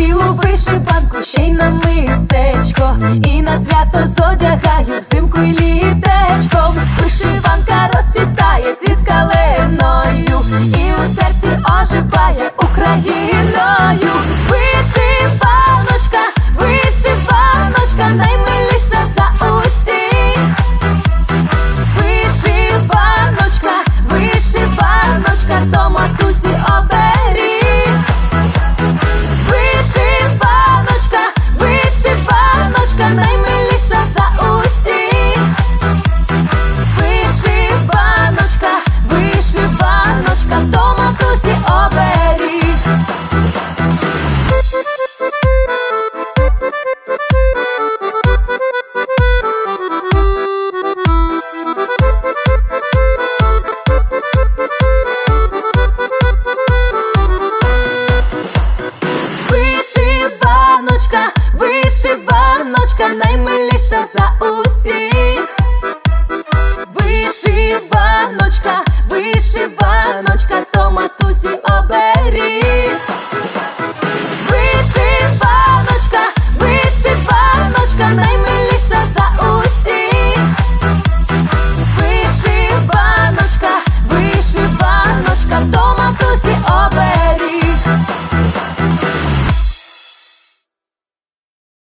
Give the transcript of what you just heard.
Білу вишиванку, ще й на мистечко, і на свято зодягаю взимку й літечком. Вишиванка розцвітає цвіт калиною, і у серці оживає Квітка наймиліша за усіх, вишиваночка